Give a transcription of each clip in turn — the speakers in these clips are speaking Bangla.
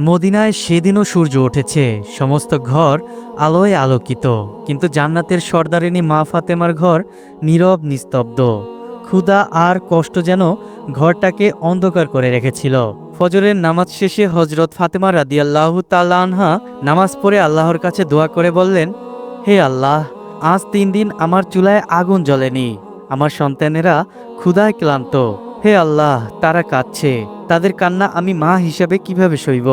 মদিনায় সেদিনও সূর্য উঠেছে, সমস্ত ঘর আলোয় আলোকিত। কিন্তু জান্নাতের সর্দারিনী মা ফাতেমার ঘর নীরব, নিস্তব্ধ। ক্ষুধা আর কষ্ট যেন ঘরটাকে অন্ধকার করে রেখেছিল। ফজরের নামাজ শেষে হজরত ফাতেমা রাদিয়াল্লাহ তাল্লা নামাজ পড়ে আল্লাহর কাছে দোয়া করে বললেন, হে আল্লাহ, আজ তিন দিন আমার চুলায় আগুন জ্বলেনি। আমার সন্তানেরা ক্ষুধায় ক্লান্ত। হে আল্লাহ, তারা কাঁদছে। তাদের কান্না আমি মা হিসাবে কীভাবে সইব?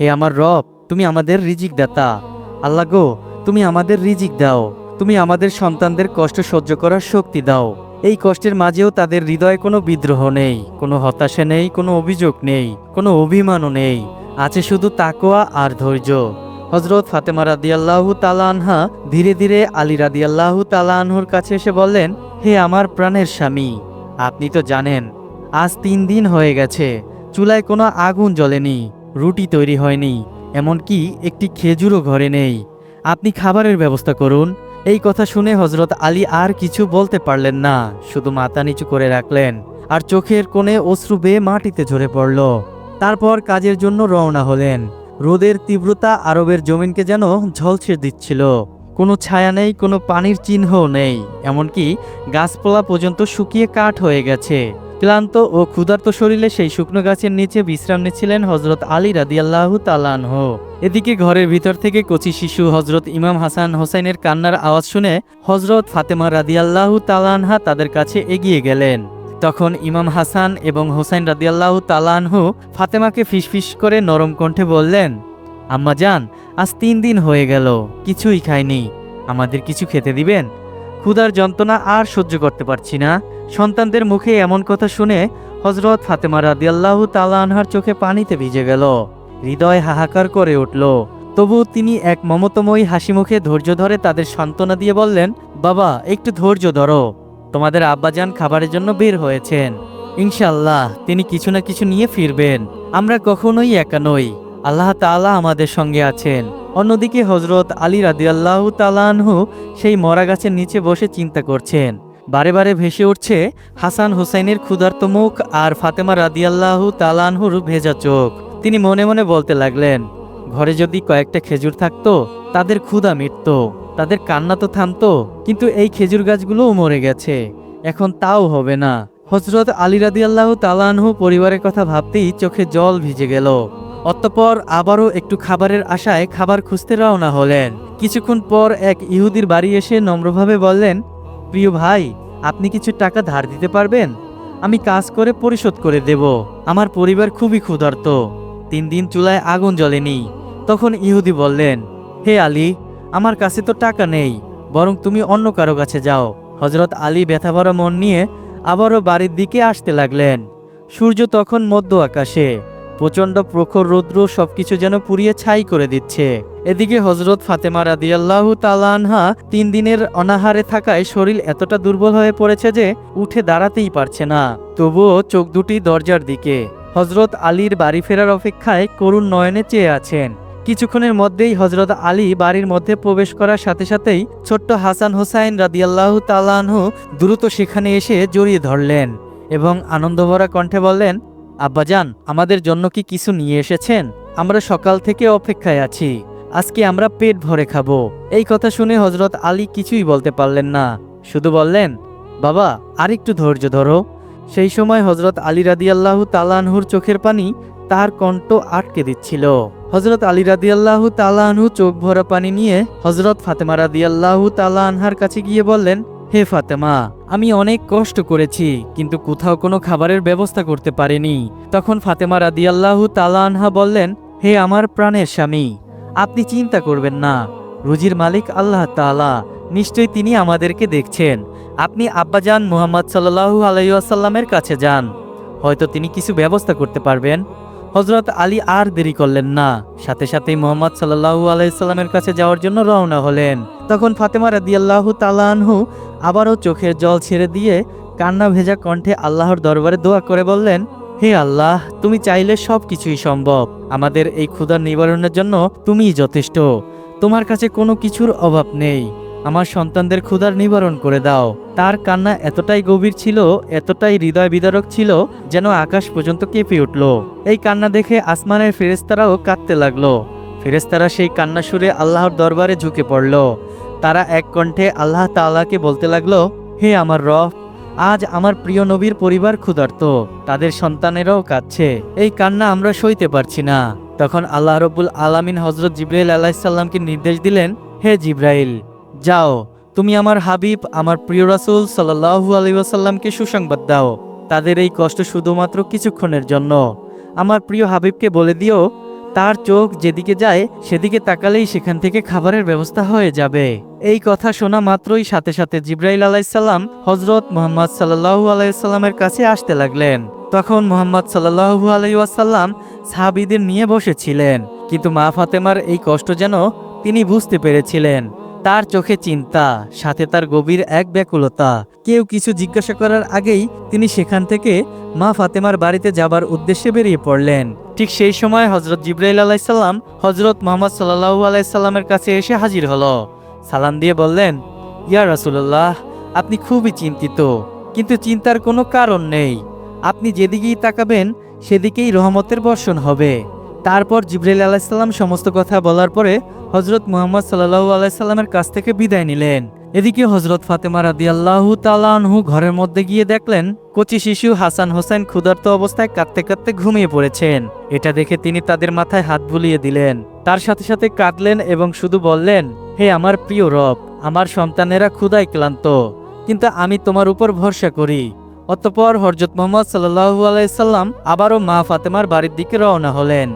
হে আমার রব, তুমি আমাদের রিজিক দাতা। আল্লাহ গো, তুমি আমাদের রিজিক দাও। তুমি আমাদের সন্তানদের কষ্ট সহ্য করার শক্তি দাও। এই কষ্টের মাঝেও তাদের হৃদয়ে কোনো বিদ্রোহ নেই, কোনো হতাশা নেই, কোনো অভিযোগ নেই, কোনো অভিমানও নেই। আছে শুধু তাকোয়া আর ধৈর্য। হজরত ফাতেমা রাদিয়াল্লাহু তালা আনহা ধীরে ধীরে আলী রাদিয়াল্লাহু তালা আনহুর কাছে এসে বললেন, হে আমার প্রাণের স্বামী, আপনি তো জানেন আজ তিন দিন হয়ে গেছে, চুলায় কোনো আগুন জ্বলেনি, রুটি তৈরি হয়নি, এমনকি একটি খেজুরও ঘরে নেই। আপনি খাবারের ব্যবস্থা করুন। এই কথা শুনে হজরত আলী আর কিছু বলতে পারলেন না, শুধু মাথা নিচু করে রাখলেন আর চোখের কোণে অশ্রু বেয়ে মাটিতে ঝরে পড়ল। তারপর কাজের জন্য রওনা হলেন। রোদের তীব্রতা আরবের জমিনকে যেন ঝলসে দিচ্ছিল। কোনো ছায়া নেই, কোনো পানির চিহ্নও নেই, এমনকি গাছপালা পর্যন্ত শুকিয়ে কাঠ হয়ে গেছে। ক্লান্ত ও ক্ষুধার্ত শরীরে সেই শুকনো গাছের নিচে বিশ্রাম নিচ্ছিলেন হজরত আলী রাদিয়াল্লাহু তালানহ এদিকে ঘরের ভিতর থেকে কচি শিশু হজরত ইমাম হাসান হোসাইনের কান্নার আওয়াজ শুনে হজরত ফাতেমা রাদিয়াল্লাহু তালানহা তাদের কাছে এগিয়ে গেলেন। তখন ইমাম হাসান এবং হোসাইন রাদিয়াল্লাহু তালানহু ফাতেমাকে ফিসফিস করে নরম কণ্ঠে বললেন, আম্মা যান আজ তিন দিন হয়ে গেল, কিছুই খাইনি। আমাদের কিছু খেতে দিবেন? ক্ষুধার যন্ত্রণা আর সহ্য করতে পারছি না। সন্তানদের মুখে এমন কথা শুনে হজরত ফাতেমা রাদিয়াল্লাহু তালা আনহার চোখে পানিতে ভিজে গেল। হৃদয় হাহাকার করে উঠল। তবু তিনি এক মমতময়ী হাসি মুখে ধৈর্য ধরে তাদের সান্ত্বনা দিয়ে বললেন, বাবা, একটু ধৈর্য ধরো। তোমাদের আব্বাজান খাবারের জন্য বের হয়েছেন। ইনশাল্লাহ তিনি কিছু না কিছু নিয়ে ফিরবেন। আমরা কখনোই একা নই। আল্লাহ তাআলা আমাদের সঙ্গে আছেন। অন্যদিকে হজরত আলী রাদিয়াল্লাহু তালানহু সেই মরা গাছের নিচে বসে চিন্তা করছেন। বারে বারে ভেসে উঠছে হাসান হুসাইনের ক্ষুধার্ত মুখ আর ফাতেমা রাদিয়াল্লাহু তালানহুর ভেজা চোখ। তিনি মনে মনে বলতে লাগলেন, ঘরে যদি কয়েকটা খেজুর থাকতো, তাদের ক্ষুধা মিটত, তাদের কান্না তো থামতো, কিন্তু এই খেজুর গাছগুলোও মরে গেছে, এখন তাও হবে না। হজরত আলী রাদিয়াল্লাহু তালানহু পরিবারের কথা ভাবতেই চোখে জল ভিজে গেল। অতঃপর আবারও একটু খাবারের আশায় খাবার খুঁজতে রওনা হলেন। কিছুক্ষণ পর এক ইহুদির বাড়ি এসে নম্রভাবে বললেন, প্রিয় ভাই, আপনি কিছু টাকা ধার দিতে পারবেন? আমি কাজ করে পরিশোধ করে দেব। আমার পরিবার খুবই ক্ষুধার্ত। তিন দিন চুলায় আগুন জ্বলেনি। তখন ইহুদি বললেন, হে আলী, আমার কাছে তো টাকা নেই, বরং তুমি অন্য কারও কাছে যাও। হজরত আলী ব্যথা ভরা মন নিয়ে আবারও বাড়ির দিকে আসতে লাগলেন। সূর্য তখন মধ্য আকাশে। প্রচণ্ড প্রখর রৌদ্র সবকিছু যেন পুড়িয়ে ছাই করে দিচ্ছে। এদিকে হজরত ফাতেমা রাদিয়াল্লাহু তালানহা তিন দিনের অনাহারে থাকায় শরীর এতটা দুর্বল হয়ে পড়েছে যে উঠে দাঁড়াতেই পারছে না। তবুও চোখ দুটি দরজার দিকে। হজরত আলীর বাড়ি ফেরার অপেক্ষায় করুণ নয়নে চেয়ে আছেন। কিছুক্ষণের মধ্যেই হজরত আলী বাড়ির মধ্যে প্রবেশ করার সাথে সাথেই ছোট্ট হাসান হোসাইন রাদিয়াল্লাহু তালানহু দ্রুত সেখানে এসে জড়িয়ে ধরলেন এবং আনন্দভরা কণ্ঠে বললেন আব্বাজান, আমাদের জন্য কি কিছু নিয়ে এসেছেন? আমরা সকাল থেকে অপেক্ষায় আছি। আজকে আমরা পেট ভরে খাব। এই কথা শুনে হজরত আলী কিছুই বলতে পারলেন না। শুধু বললেন, বাবা, আরেকটু ধৈর্য ধরো। সেই সময় হজরত আলী রাদিয়াল্লাহু তালানহুর চোখের পানি তার কণ্ঠ আটকে দিচ্ছিল। হজরত আলী রাদিয়াল্লাহু তালানহু চোখ ভরা পানি নিয়ে হজরত ফাতেমা রাদিয়াল্লাহু তালানহার কাছে গিয়ে বললেন হে ফাতেমা, আমি অনেক কষ্ট করেছি, কিন্তু কোথাও কোনো খাবারের ব্যবস্থা করতে পারিনি। তখন ফাতেমা রাদিয়াল্লাহু তালা আনহা বললেন, হে আমার প্রাণের স্বামী, আপনি চিন্তা করবেন না। রুজির মালিক আল্লাহ তাআলা, নিশ্চয়ই তিনি আমাদেরকে দেখছেন। আপনি আব্বাজান মুহাম্মদ সাল্লাহু আলাইসাল্লামের কাছে যান। হয়তো তিনি কিছু ব্যবস্থা করতে পারবেন। হজরত আলী আর দেরি করলেন না। সাথে সাথেই মোহাম্মদ সাল্লাহু আলাইসাল্লামের কাছে যাওয়ার জন্য রওনা হলেন। তখন ফাতেমা রাদিয়াল্লাহু তালানহু আবারও চোখের জল ছেড়ে দিয়ে কান্না ভেজা কণ্ঠে আল্লাহর দরবারে দোয়া করে বললেন, হে আল্লাহ, তুমি চাইলে সব কিছুই সম্ভব। আমাদের এই ক্ষুধার নিবারণের জন্য তুমিই যথেষ্ট। তোমার কাছে কোনো কিছুর অভাব নেই। আমার সন্তানদের ক্ষুধার নিবারণ করে দাও। তার কান্না এতটাই গভীর ছিল, এতটাই হৃদয় বিদারক ছিল, যেন আকাশ পর্যন্ত কেঁপে উঠল। এই কান্না দেখে আসমানের ফেরেস্তারাও কাঁদতে লাগল। ফেরেস্তারা সেই কান্না সুরে আল্লাহর দরবারে ঝুঁকে পড়ল। তারা এক কণ্ঠে আল্লাহ তাআলাকে বলতে লাগল, হে আমার রফ আজ আমার প্রিয় নবীর পরিবার ক্ষুধার্ত, তাদের সন্তানেরাও কাঁদছে। এই কান্না আমরা সইতে পারছি না। তখন আল্লাহ রব্বুল আলামিন হজরত জিব্রাইল আলাইসাল্লামকে নির্দেশ দিলেন, হে জিব্রাইল যাও, তুমি আমার হাবিব, আমার প্রিয় রাসুল সাল্লাহু আলী ওয়াসাল্লামকে সুসংবাদ দাও। তাদের এই কষ্ট শুধুমাত্র কিছুক্ষণের জন্য। আমার প্রিয় হাবিবকে বলে দিও, তার চোখ যেদিকে যায়, সেদিকে তাকালেই সেখান থেকে খাবারের ব্যবস্থা হয়ে যাবে। এই কথা শোনা মাত্রই সাথে সাথে জিব্রাইল আলাইসাল্লাম হজরত মোহাম্মদ সাল্লাহু আলাইসাল্লামের কাছে আসতে লাগলেন। তখন মোহাম্মদ সাল্লাহু আলাইসাল্লাম সাহাবিদের নিয়ে বসেছিলেন। কিন্তু মা ফাতেমার এই কষ্ট যেন তিনি বুঝতে পেরেছিলেন। তার চোখে চিন্তা, সাথে তার গভীর এক ব্যাকুলতা। কেউ কিছু জিজ্ঞাসা করার আগেই তিনি সেখান থেকে মা ফাতেমার বাড়িতে যাবার উদ্দেশ্যে বেরিয়ে পড়লেন। ঠিক সেই সময় হজরত জিব্রাইল আলাইসাল্লাম হজরত মোহাম্মদ সাল্লাহু আলাইসাল্লামের কাছে এসে হাজির হলো। সালাম দিয়ে বললেন, ইয়া রাসুল্লাহ আপনি খুবই চিন্তিত, কিন্তু চিন্তার কোনো কারণ নেই। আপনি যেদিকেই তাকাবেন, সেদিকেই রহমতের বর্ষণ হবে। তারপর জিব্রাইল আলাইসাল্লাম সমস্ত কথা বলার পরে হজরত মুহাম্মদ সাল্লাহু আলাইসাল্লামের কাছ থেকে বিদায় নিলেন। এদিকে হজরত ফাতেমা রাদি আল্লাহ তালাহু ঘরের মধ্যে গিয়ে দেখলেন, কচি শিশু হাসান হোসেন ক্ষুধার্ত অবস্থায় কাঁদতে কাঁদতে ঘুমিয়ে পড়েছেন। এটা দেখে তিনি তাদের মাথায় হাত বুলিয়ে দিলেন। তার সাথে সাথে কাঁদলেন এবং শুধু বললেন, হে আমার প্রিয় রব, আমার সন্তানেরা ক্ষুধায় ক্লান্ত, কিন্তু আমি তোমার উপর ভরসা করি। অতঃপর হরজত মোহাম্মদ সাল্লাহু আলাইসাল্লাম আবারও মা ফাতেমার বাড়ির দিকে রওনা হলেন।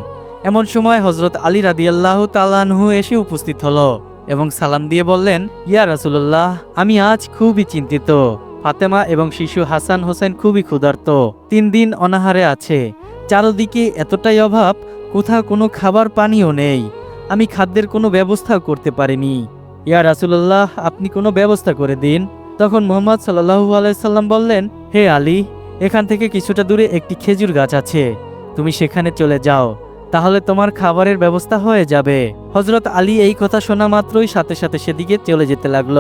এমন সময় হজরত আলী রাদিয়াল্লাহ তালানহু এসে উপস্থিত হলো এবং সালাম দিয়ে বললেন, ইয়া রাসুল্লাহ আমি আজ খুবই চিন্তিত। ফাতেমা এবং শিশু হাসান হোসেন খুবই ক্ষুধার্ত। তিন দিন অনাহারে আছে। চারদিকে এতটাই অভাব, কোথাও কোনো খাবার পানিও নেই। আমি খাদ্যের কোনো ব্যবস্থাও করতে পারিনি। ইয়া রাসুল্লাহ আপনি কোনো ব্যবস্থা করে দিন। তখন মোহাম্মদ সাল্লাহু আলাইসাল্লাম বললেন, হে আলী, এখান থেকে কিছুটা দূরে একটি খেজুর গাছ আছে। তুমি সেখানে চলে যাও। তাহলে তোমার খাবারের ব্যবস্থা হয়ে যাবে। হজরত আলী এই কথা শোনা মাত্রই সাথে সাথে সেদিকে চলে যেতে লাগল।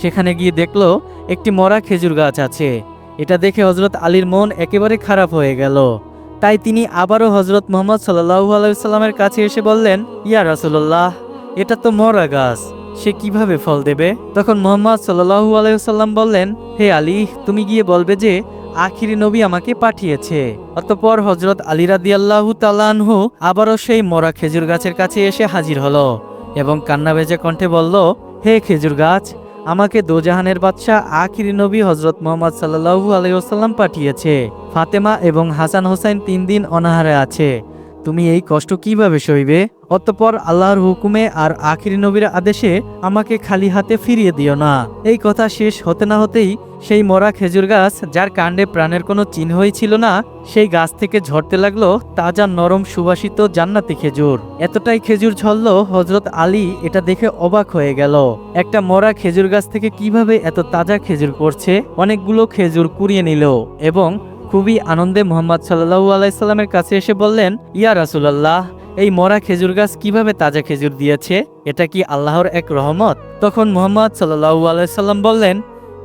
সেখানে গিয়ে দেখল একটি মরা খেজুর গাছ আছে। এটা দেখে হজরত আলীর মন একেবারে খারাপ হয়ে গেল। তাই তিনি আবারও হজরত মোহাম্মদ সাল্লাহু আলাইসাল্লামের কাছে এসে বললেন, ইয়া রাসুল্লাহ এটা তো মরা গাছ। সে কীভাবে ফল দেবে? তখন মোহাম্মদ সাল্লাহু আলাইসাল্লাম বললেন, হে আলী, তুমি গিয়ে বলবে যে আখিরি নবী আমাকে পাঠিয়েছে। অতপর হজরত আলী রাদি আল্লাহ তালানহু আবারও সেই মরা খেজুর গাছের কাছে এসে হাজির হলো এবং কান্না বেজে কণ্ঠে বলল, হে খেজুর গাছ, আমাকে দোজাহানের বাদশাহ আখিরি নবী হজরত মোহাম্মদ সাল্লাহু আলাইসাল্লাম পাঠিয়েছে। ফাতেমা এবং হাসান হোসেন তিন দিন অনাহারে আছে। তুমি এই কষ্ট কীভাবে সইবে? অতঃপর আল্লাহর হুকুমে আর আখিরি নবীর আদেশে আমাকে খালি হাতে ফিরিয়ে দিও না। এই কথা শেষ হতে না হতেই সেই মরা খেজুর গাছ, যার কাণ্ডে প্রাণের কোনো চিহ্নই ছিল না, সেই গাছ থেকে ঝরতে লাগল তাজা নরম সুবাসিত জান্নাতি খেজুর। এতটাই খেজুর ঝরল হজরত আলী এটা দেখে অবাক হয়ে গেল। একটা মরা খেজুর গাছ থেকে কীভাবে এত তাজা খেজুর পড়ছে? অনেকগুলো খেজুর কুড়িয়ে নিল এবং খুবই আনন্দে মোহাম্মদ সাল্লাহু আলাইসাল্লামের কাছে এসে বললেন, ইয়া রাসুলাল্লাহ এই মরা খেজুর গাছ কীভাবে তাজা খেজুর দিয়েছে? এটা কি আল্লাহর এক রহমত? তখন মোহাম্মদ সাল্লাহু আলাইসাল্লাম বললেন,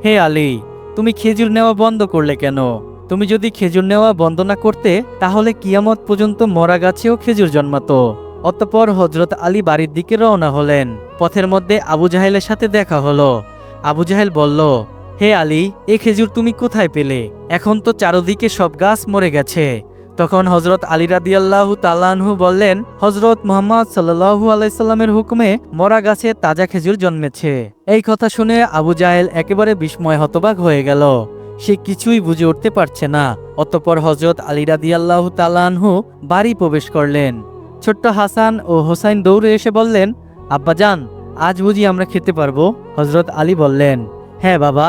হে আলী, তুমি খেজুর নেওয়া বন্ধ করলে কেন? তুমি যদি খেজুর নেওয়া বন্ধ না করতে, তাহলে কিয়ামত পর্যন্ত মরা গাছেও খেজুর জন্মাতো। অতঃপর হজরত আলী বাড়ির দিকে রওনা হলেন। পথের মধ্যে আবু জাহেলের সাথে দেখা হলো। আবু জাহেল বলল, হে আলী, এ খেজুর তুমি কোথায় পেলে? এখন তো চারদিকে সব গাছ মরে গেছে। তখন হজরত আলী রাদিয়াল্লাহু তালানহু বললেন হজরত মোহাম্মদ সাল্লাহু আলাইসাল্লামের হুকুমে মরা গাছে তাজা খেজুর জন্মেছে। এই কথা শুনে আবু জাহেল একেবারে বিস্ময় হতবাক হয়ে গেল। সে কিছুই বুঝে উঠতে পারছে না। অতঃপর হজরত আলী রাদিয়াল্লাহু তালানহু বাড়ি প্রবেশ করলেন। ছোট্ট হাসান ও হোসাইন দৌড়ে এসে বললেন আব্বাজান আজ বুঝি আমরা খেতে পারব? হজরত আলী বললেন হ্যাঁ বাবা,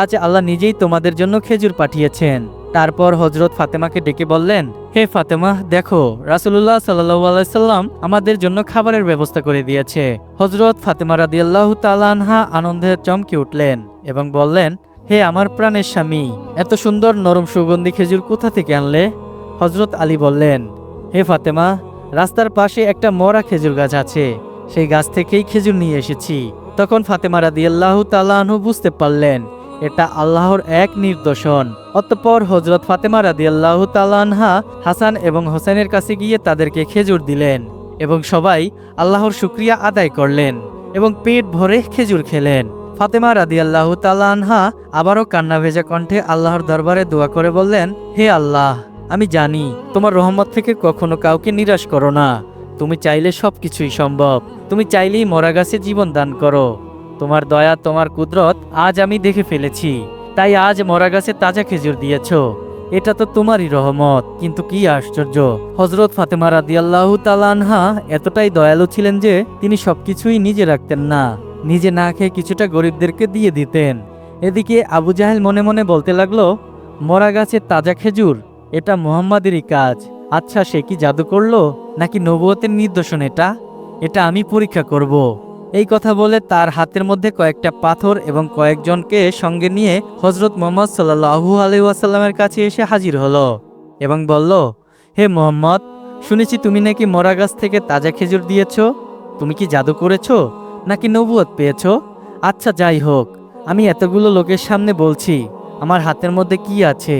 আজ আল্লাহ নিজেই তোমাদের জন্য খেজুর পাঠিয়েছেন। তারপর হজরত ফাতেমাকে ডেকে বললেন, হে ফাতেমা, দেখো রাসুল্লাহ সাল্লাহ আলাইসাল্লাম আমাদের জন্য খাবারের ব্যবস্থা করে দিয়েছে। হজরত ফাতেমা রাদিয়াল্লাহু তালানহা আনন্দে চমকে উঠলেন এবং বললেন, হে আমার প্রাণের স্বামী, এত সুন্দর নরম সুগন্ধি খেজুর কোথা থেকে আনলে? হজরত আলী বললেন, হে ফাতেমা, রাস্তার পাশে একটা মরা খেজুর গাছ আছে, সেই গাছ থেকেই খেজুর নিয়ে এসেছি। তখন ফাতেমা রাদিয়াল্লাহু তাআলাহু বুঝতে পারলেন এটা আল্লাহর এক নির্দশন। অতঃপর হজরত ফাতেমা রাদিয়াল্লাহু তাআলাহা হাসান এবং হোসেনের কাছে গিয়ে তাদেরকে খেজুর দিলেন এবং সবাই আল্লাহর শুক্রিয়া আদায় করলেন এবং পেট ভরে খেজুর খেলেন। ফাতেমা রাদিয়াল্লাহু তাআলাহা আবারও কান্না ভেজা কণ্ঠে আল্লাহর দরবারে দোয়া করে বললেন, হে আল্লাহ, আমি জানি তোমার রহমত থেকে কখনো কাউকে নিরাশ করো না। তুমি চাইলে সব কিছুই সম্ভব। তুমি চাইলেই মরা গাছে জীবন দান করো। তোমার দয়া, তোমার কুদরত আজ আমি দেখে ফেলেছি। তাই আজ মরা গাছে তাজা খেজুর দিয়েছ। এটা তো তোমারই রহমত, কিন্তু কি আশ্চর্য। হজরত ফাতেমা রাদিয়াল্লাহু তালানহা এতটাই দয়ালু ছিলেন যে তিনি সবকিছুই নিজে রাখতেন না। নিজে না খেয়ে কিছুটা গরিবদেরকে দিয়ে দিতেন। এদিকে আবু জাহেল মনে মনে বলতে লাগল, মরা গাছের তাজা খেজুর, এটা মোহাম্মদেরই কাজ। আচ্ছা সে কি জাদু করল, নাকি নবুয়তের নির্দশন এটা? এটা আমি পরীক্ষা করব। এই কথা বলে তার হাতের মধ্যে কয়েকটা পাথর এবং কয়েকজনকে সঙ্গে নিয়ে হজরত মোহাম্মদ সাল্লাহু আলি ওয়াসাল্লামের কাছে এসে হাজির হলো এবং বলল, হে মোহাম্মদ, শুনেছি তুমি নাকি মরা গাছ থেকে তাজা খেজুর দিয়েছ। তুমি কি জাদু করেছ নাকি নবুয়ত পেয়েছ? আচ্ছা যাই হোক, আমি এতগুলো লোকের সামনে বলছি, আমার হাতের মধ্যে কি আছে?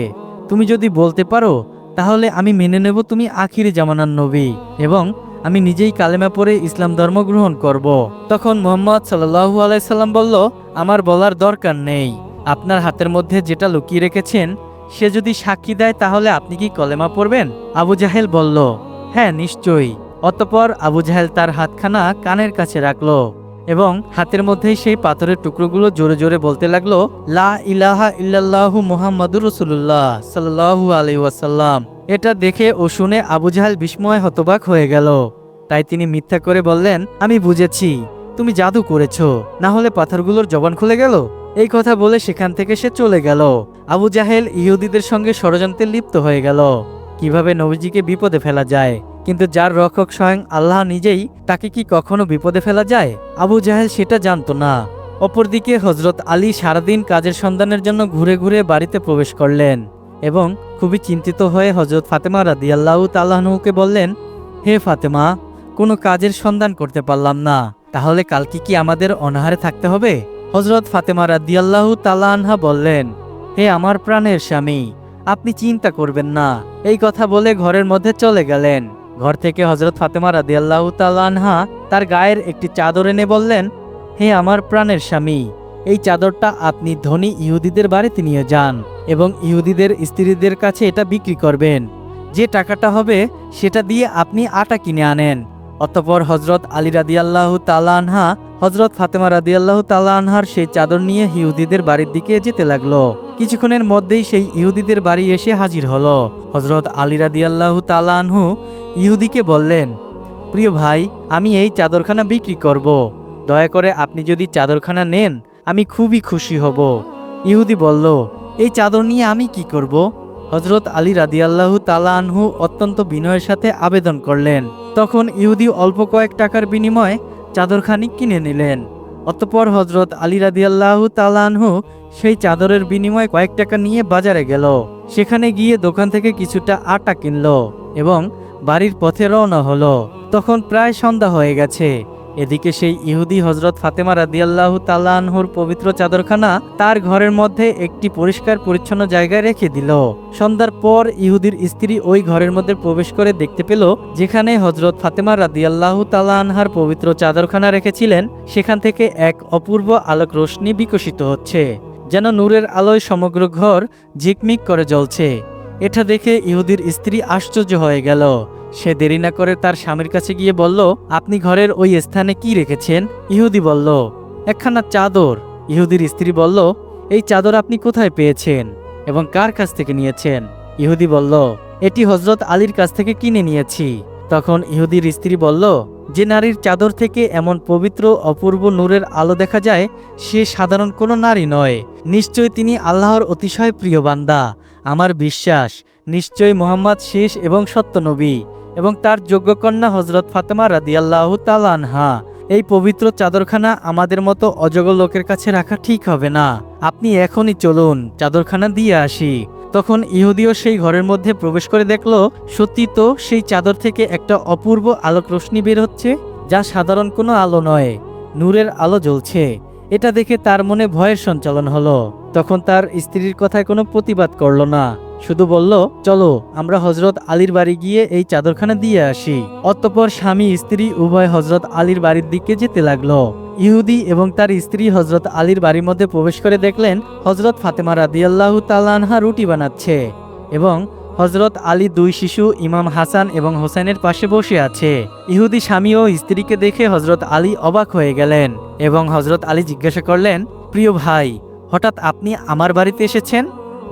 তুমি যদি বলতে পারো, তাহলে আমি মেনে নেব তুমি আখিরি জামানার নবী এবং আমি নিজেই কালেমা পড়ে ইসলাম ধর্ম গ্রহণ করব। তখন মোহাম্মদ সাল্লাহু আলাইসাল্লাম বলল, আমার বলার দরকার নেই। আপনার হাতের মধ্যে যেটা লুকিয়ে রেখেছেন, সে যদি সাক্ষী দেয় তাহলে আপনি কি কলেমা পড়বেন? আবু জাহেল বলল হ্যাঁ নিশ্চয়ই। অতপর আবু জাহেল তার হাতখানা কানের কাছে রাখল এবং হাতের মধ্যেই সেই পাথরের টুকরোগুলো জোরে জোরে বলতে লাগল, লা ইলাহা ইল্লাল্লাহু মুহাম্মাদুর রসুল্লাহ সাল্লাহু আলি ওয়াসাল্লাম। এটা দেখে ও শুনে আবু জাহাল বিস্ময় হতবাক হয়ে গেল। তাই তিনি মিথ্যা করে বললেন, আমি বুঝেছি, তুমি জাদু করেছ, না হলে পাথরগুলোর জবান খুলে গেল? এই কথা বলে সেখান থেকে সে চলে গেল। আবু জাহেল ইহুদিদের সঙ্গে ষড়যন্ত্রে লিপ্ত হয়ে গেল। কীভাবে নবীজিকে বিপদে ফেলা যায়? কিন্তু যার রক্ষক স্বয়ং আল্লাহ নিজেই, তাকে কি কখনো বিপদে ফেলা যায়? আবু জাহেল সেটা জানতো না। অপরদিকে হজরত আলী সারাদিন কাজের সন্ধানের জন্য ঘুরে ঘুরে বাড়িতে প্রবেশ করলেন। এবং খুবই চিন্তিত হয়ে হজরত ফাতেমা রাদিয়াল্লাহু তাল্লাহনুকে বললেন, হে ফাতেমা, কোনো কাজের সন্ধান করতে পারলাম না। তাহলে কালকে কি আমাদের অনাহারে থাকতে হবে? হজরত ফাতেমা রাদিয়াল্লাহু তাল্লাহা বললেন, হে আমার প্রাণের স্বামী, আপনি চিন্তা করবেন না। এই কথা বলে ঘরের মধ্যে চলে গেলেন। ঘর থেকে হজরত ফাতেমা রাদিয়াল্লাহু তাল্লাহা তার গায়ের একটি চাদর এনে বললেন, হে আমার প্রাণের স্বামী এই চাদরটা আপনি ধনী ইহুদিদের বাড়িতে নিয়ে যান এবং ইহুদিদের স্ত্রীদের কাছে এটা বিক্রি করবেন। যে টাকাটা হবে, সেটা দিয়ে আপনি আটা কিনে আনেন। অতপর হজরত আলী রাদিয়াল্লাহু তালানহা হজরত ফাতেমা রাদিয়াল্লাহু তালানহার সেই চাদর নিয়ে ইহুদিদের বাড়ির দিকে যেতে লাগল। কিছুক্ষণের মধ্যেই সেই ইহুদিদের বাড়ি এসে হাজির হলো। হজরত আলী রাদিয়াল্লাহু তালানহু ইহুদিকে বললেন, প্রিয় ভাই, আমি এই চাদরখানা বিক্রি করব। দয়া করে আপনি যদি চাদরখানা নেন আমি খুবই খুশি হব। ইহুদি বলল, এই চাদর নিয়ে আমি কি করব? হজরত আলী রাদিয়াল্লাহু তালা আনহু অত্যন্ত বিনয়ের সাথে আবেদন করলেন। তখন ইহুদি অল্প কয়েক টাকার বিনিময়ে চাদরখানি কিনে নিলেন। অতপর হজরত আলী রাদিয়াল্লাহু তালা আনহু সেই চাদরের বিনিময়ে কয়েক টাকা নিয়ে বাজারে গেল। সেখানে গিয়ে দোকান থেকে কিছুটা আটা কিনলো এবং বাড়ির পথে রওনা হলো। তখন প্রায় সন্ধ্যা হয়ে গেছে। এদিকে সেই ইহুদি হজরত ফাতেমা রাদিয়াল্লাহু তালানহুর পবিত্র চাদরখানা তার ঘরের মধ্যে একটি পরিষ্কার পরিচ্ছন্ন জায়গায় রেখে দিল। সন্ধ্যার পর ইহুদির স্ত্রী ওই ঘরের মধ্যে প্রবেশ করে দেখতে পেল, যেখানে হজরত ফাতেমা রাদিয়াল্লাহু তালানহার পবিত্র চাদরখানা রেখেছিলেন, সেখান থেকে এক অপূর্ব আলোক রোশনি বিকশিত হচ্ছে, যেন নূরের আলোয় সমগ্র ঘর ঝিকমিক করে জ্বলছে। এটা দেখে ইহুদির স্ত্রী আশ্চর্য হয়ে গেল। সে দেরি না করে তার স্বামীর কাছে গিয়ে বলল, আপনি ঘরের ওই স্থানে কি রেখেছেন? ইহুদি বলল, একখানা চাদর। ইহুদির স্ত্রী বলল, এই চাদর আপনি কোথায় পেয়েছেন এবং কার কাছ থেকে নিয়েছেন? ইহুদি বলল, এটি হজরত আলীর কাছ থেকে কিনে নিয়েছি। তখন ইহুদির স্ত্রী বলল, যে নারীর চাদর থেকে এমন পবিত্র অপূর্ব নূরের আলো দেখা যায়, সে সাধারণ কোনো নারী নয়। নিশ্চয় তিনি আল্লাহর অতিশয় প্রিয় বান্দা। আমার বিশ্বাস, নিশ্চয় মোহাম্মদ শেষ এবং সত্য নবী। এবং তার যোগ্যকন্যা হজরত ফাতেমা রাদিয়াল্লাহু তালানহা এই পবিত্র চাদরখানা আমাদের মতো অজগর লোকের কাছে রাখা ঠিক হবে না। আপনি এখনই চলুন, চাদরখানা দিয়ে আসি। তখন ইহুদিও সেই ঘরের মধ্যে প্রবেশ করে দেখল, সত্যি তো সেই চাদর থেকে একটা অপূর্ব আলোক রোশনি বের হচ্ছে, যা সাধারণ কোনো আলো নয়, নূরের আলো জ্বলছে। এটা দেখে তার মনে ভয়ের সঞ্চালন হলো। তখন তার স্ত্রীর কথায় কোনো প্রতিবাদ করল না। শুধু বলল, চলো, আমরা হজরত আলীর বাড়ি গিয়ে এই চাদরখানা দিয়ে আসি। অতঃপর স্বামী, স্ত্রী, উভয় হজরত আলীর বাড়ির দিকে যেতে লাগল। ইহুদি এবং তার স্ত্রী হজরত আলীর বাড়ির মধ্যে প্রবেশ করে দেখলেন হজরত ফাতেমা রাদিয়াল্লাহু তালানহা রুটি বানাচ্ছে এবং হজরত আলী দুই শিশু, ইমাম হাসান এবং হোসেনের পাশে বসে আছে। ইহুদি স্বামী ও স্ত্রীকে দেখে হজরত আলী অবাক হয়ে গেলেন এবং হজরত আলী জিজ্ঞাসা করলেন, প্রিয় ভাই, হঠাৎ আপনি আমার বাড়িতে এসেছেন?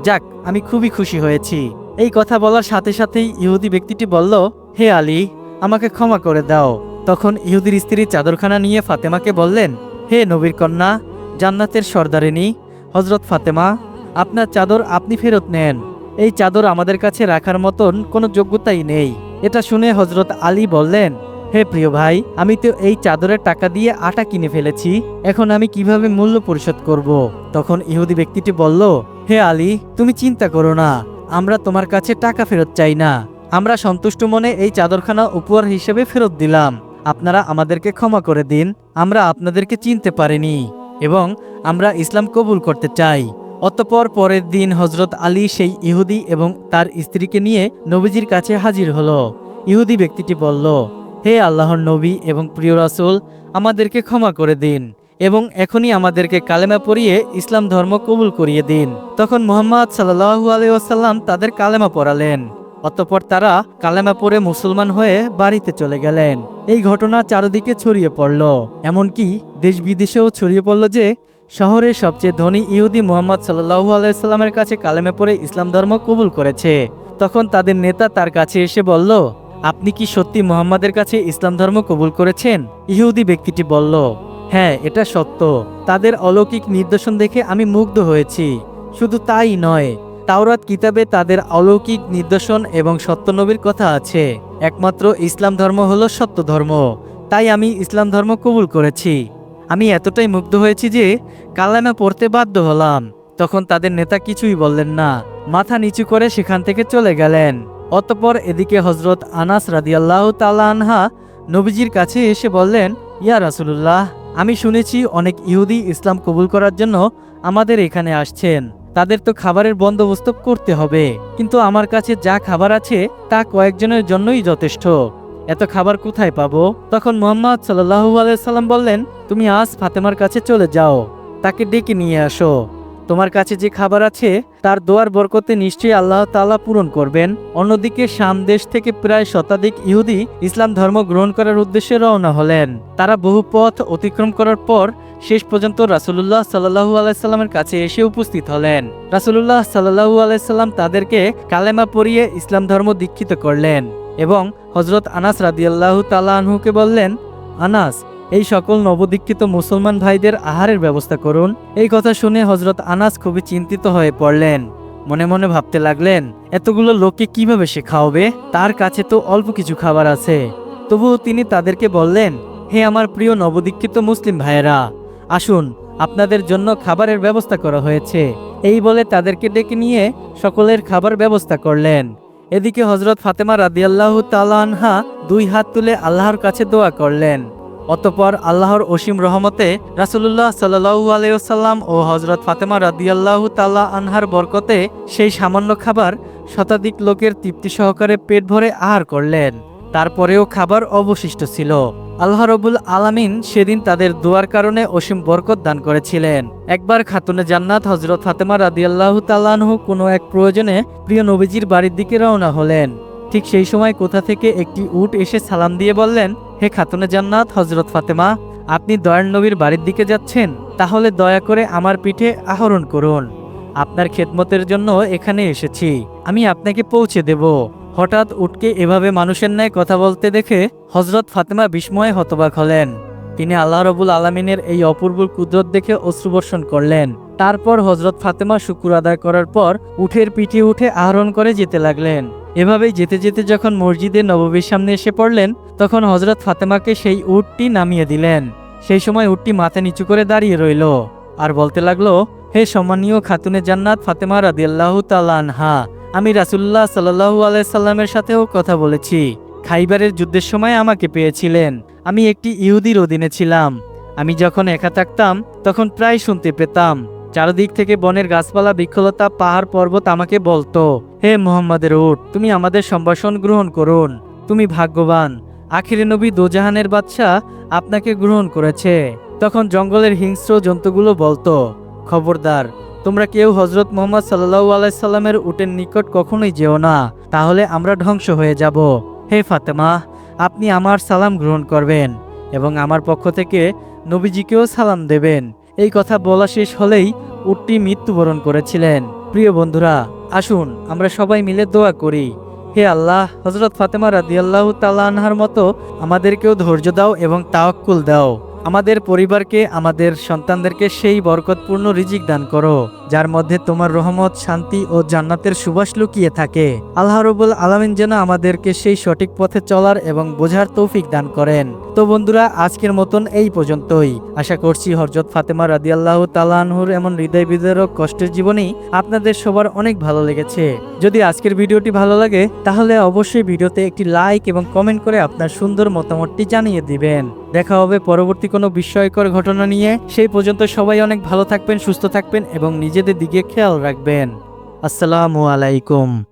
যাক, আমি খুবই খুশি হয়েছি। এই কথা বলার সাথে সাথেই ইহুদি ব্যক্তিটি বলল, হে আলী, আমাকে ক্ষমা করে দাও। তখন ইহুদির স্ত্রী চাদরখানা নিয়ে ফাতেমাকে বললেন, হে নবীর কন্যা, জান্নাতের সর্দারিনী হজরত ফাতেমা, আপনার চাদর আপনি ফেরত নেন। এই চাদর আমাদের কাছে রাখার মতন কোনো যোগ্যতাই নেই। এটা শুনে হজরত আলী বললেন, হে প্রিয় ভাই, আমি তো এই চাদরের টাকা দিয়ে আটা কিনে ফেলেছি, এখন আমি কীভাবে মূল্য পরিশোধ করব। তখন ইহুদি ব্যক্তিটি বলল হে আলী, তুমি চিন্তা করো না। আমরা তোমার কাছে টাকা ফেরত চাই না। আমরা সন্তুষ্ট মনে এই চাদরখানা উপহার হিসেবে ফেরত দিলাম। আপনারা আমাদেরকে ক্ষমা করে দিন, আমরা আপনাদেরকে চিনতে পারিনি। এবং আমরা ইসলাম কবুল করতে চাই। অতঃপর পরের দিন হজরত আলী সেই ইহুদি এবং তার স্ত্রীকে নিয়ে নবীজির কাছে হাজির হলো। ইহুদি ব্যক্তিটি বলল, হে আল্লাহর নবী এবং প্রিয় রাসুল, আমাদেরকে ক্ষমা করে দিন। এবং এখনই আমাদেরকে কালেমা পড়িয়ে ইসলাম ধর্ম কবুল করিয়ে দিন। তখন মোহাম্মদ সাল্লাহু আলাইসাল্লাম তাদের কালেমা পড়ালেন। অতঃপর তারা কালেমা পড়ে মুসলমান হয়ে বাড়িতে চলে গেলেন। এই ঘটনা চারদিকে ছড়িয়ে পড়ল। এমনকি দেশ বিদেশেও ছড়িয়ে পড়ল যে, শহরের সবচেয়ে ধনী ইহুদি মোহাম্মদ সাল্লাহু আলাইসাল্লামের কাছে কালেমে পড়ে ইসলাম ধর্ম কবুল করেছে। তখন তাদের নেতা তার কাছে এসে বলল, আপনি কি সত্যি মোহাম্মদের কাছে ইসলাম ধর্ম কবুল করেছেন? ইহুদি ব্যক্তিটি বলল হ্যাঁ এটা সত্য। তাদের অলৌকিক নির্দেশন দেখে আমি মুগ্ধ হয়েছি। শুধু তাই নয়, তাওরাত কিতাবে তাদের অলৌকিক নির্দেশন এবং সত্যনবীর কথা আছে। একমাত্র ইসলাম ধর্ম হলো সত্য ধর্ম। তাই আমি ইসলাম ধর্ম কবুল করেছি। আমি এতটাই মুগ্ধ হয়েছি যে কালামা পড়তে বাধ্য হলাম। তখন তাদের নেতা কিছুই বললেন না। মাথা নিচু করে সেখান থেকে চলে গেলেন। অতপর এদিকে হজরত আনাস রাদিয়াল্লাহ তালা আনহা নবীজির কাছে এসে বললেন, ইয়া রাসুলুল্লাহ আমি শুনেছি অনেক ইহুদি ইসলাম কবুল করার জন্য আমাদের এখানে আসছেন। তাদের তো খাবারের বন্দোবস্ত করতে হবে। কিন্তু আমার কাছে যা খাবার আছে, তা কয়েকজনের জন্যই যথেষ্ট। এত খাবার কোথায় পাবো? তখন মোহাম্মদ সাল্লাহু আলাইসাল্লাম বললেন, তুমি আজ ফাতেমার কাছে চলে যাও। তাকে ডেকে নিয়ে আসো। তোমার কাছে যে খাবার আছে, তার দোয়ার বরকতে নিশ্চয়ই আল্লাহ তাআলা পূরণ করবেন। অন্যদিকে শাম দেশ থেকে প্রায় শতাধিক ইহুদি ইসলাম ধর্ম গ্রহণ করার উদ্দেশ্যে রওনা হলেন। তারা বহু পথ অতিক্রম করার পর শেষ পর্যন্ত রাসুলুল্লাহ সাল্লাহু আলাইসাল্লামের কাছে এসে উপস্থিত হলেন। রাসুলুল্লাহ সাল্লাহু আলাইসাল্লাম তাদেরকে কালেমা পরিয়ে ইসলাম ধর্ম দীক্ষিত করলেন এবং হজরত আনাস রাদিয়াল্লাহু তালা আনহুকে বললেন, আনাস এই সকল নবদীক্ষিত মুসলমান ভাইদের আহারের ব্যবস্থা করুন। এই কথা শুনে হজরত আনাস খুবই চিন্তিত হয়ে পড়লেন। মনে মনে ভাবতে লাগলেন, এতগুলো লোককে কীভাবে সে খাওয়াবে? তার কাছে তো অল্প কিছু খাবার আছে। তবুও তিনি তাদেরকে বললেন, হে আমার প্রিয় নবদীক্ষিত মুসলিম ভাইয়েরা, আসুন, আপনাদের জন্য খাবারের ব্যবস্থা করা হয়েছে। এই বলে তাদেরকে ডেকে নিয়ে সকলের খাবার ব্যবস্থা করলেন। এদিকে হজরত ফাতেমা রাদিয়াল্লাহ তালানহা দুই হাত তুলে আল্লাহর কাছে দোয়া করলেন। অতপর আল্লাহর অসীম রহমতে রাসুলুল্লাহ সাল্লাহু আলাইসাল্লাম ও হজরত ফাতেমা রাদিয়াল্লাহু তাল্লাহ আনহার বরকতে সেই সামান্য খাবার শতাধিক লোকের তৃপ্তি সহকারে পেট ভরে আহার করলেন। তারপরেও খাবার অবশিষ্ট ছিল। আল্লাহ রবুল আলামিন সেদিন তাদের দোয়ার কারণে অসীম বরকত দান করেছিলেন। একবার খাতুনে জান্নাত হজরত ফাতেমা রাদিয়াল্লাহ তাল্লাহু কোনো এক প্রয়োজনে প্রিয় নবীজির বাড়ির দিকে রওনা হলেন। ঠিক সেই সময় কোথা থেকে একটি উট এসে সালাম দিয়ে বললেন, হে খাতুনে জান্নাত হজরত ফাতেমা, আপনি দয়ার নবীর বাড়ির দিকে যাচ্ছেন, তাহলে দয়া করে আমার পিঠে আহরণ করুন। আপনার খেদমতের জন্য এখানে এসেছি। আমি আপনাকে পৌঁছে দেব। হঠাৎ উটকে এভাবে মানুষের ন্যায় কথা বলতে দেখে হজরত ফাতেমা বিস্ময়ে হতবাক হলেন। তিনি আল্লাহ রবুল আলমিনের এই অপূর্ব কুদরত দেখে অশ্রুবর্ষণ করলেন। তারপর হজরত ফাতেমা শুকুর আদায় করার পর উঠের পিঠে উঠে আহরণ করে যেতে লাগলেন। এভাবেই যেতে যেতে যখন মসজিদে নববীর সামনে এসে পড়লেন, তখন হজরত ফাতেমাকে সেই উটটি নামিয়ে দিলেন। সেই সময় উটটি মাথা নিচু করে দাঁড়িয়ে রইল। আর বলতে লাগল, হে সম্মানীয় খাতুনে জান্নাত ফাতেমা রাদিয়াল্লাহ তালানহা আমি রাসুল্লাহ সাল্লাহু আলাইসাল্লামের সাথেও কথা বলেছি। খাইবারের যুদ্ধের সময় আমাকে পেয়েছিলেন। আমি একটি ইহুদির অধীনে ছিলাম। আমি যখন একা থাকতাম, তখন প্রায় শুনতে পেতাম। চারদিক থেকে বনের গাছপালা, বৃক্ষলতা, পাহাড়, পর্বত আমাকে বলতো, হে মোহাম্মদের উঠ তুমি আমাদের সম্ভাষণ গ্রহণ করুন। তুমি ভাগ্যবান। আখিরে নবী দোজাহানের বাদশাহ আপনাকে গ্রহণ করেছে। তখন জঙ্গলের হিংস্র জন্তুগুলো বলতো, খবরদার, তোমরা কেউ হজরত মোহাম্মদ সাল্লাহ আলাইসাল্লামের উটের নিকট কখনোই যেও না। তাহলে আমরা ধ্বংস হয়ে যাব। হে ফাতেমা, আপনি আমার সালাম গ্রহণ করবেন এবং আমার পক্ষ থেকে নবীজিকেও সালাম দেবেন। এই কথা বলা শেষ হলেই উটটি মৃত্যুবরণ করেছিলেন। প্রিয় বন্ধুরা, আসুন, আমরা সবাই মিলে দোয়া করি। হে আল্লাহ হজরত ফাতেমা রাদিয়াল্লাহ তাল্লাহার মতো আমাদেরকেও ধৈর্য দাও এবং তাওয়াক্কুল দাও। আমাদের পরিবারকে, আমাদের সন্তানদেরকে সেই বরকতপূর্ণ রিজিক দান করো, যার মধ্যে তোমার রহমত, শান্তি ও জান্নাতের সুবাস লুকিয়ে থাকে। আল্লাহ রবুল আলমিন যেন আমাদেরকে সেই সঠিক পথে চলার এবং বোঝার তৌফিক দান করেন। তো বন্ধুরা, আজকের মতন এই পর্যন্তই। আশা করছি হরজত ফাতেমা রাদিয়াল্লাহ তালানহুর এমন হৃদয় বিদারক কষ্টের জীবনী আপনাদের সবার অনেক ভালো লেগেছে। যদি আজকের ভিডিওটি ভালো লাগে, তাহলে অবশ্যই ভিডিওতে একটি লাইক এবং কমেন্ট করে আপনার সুন্দর মতামতটি জানিয়ে দিবেন। দেখা হবে পরবর্তী কোনো বিস্ময়কর ঘটনা নিয়ে। সেই পর্যন্ত সবাই অনেক ভালো থাকবেন, সুস্থ থাকবেন এবং নিজেদের দিকে খেয়াল রাখবেন। আসসালামু আলাইকুম।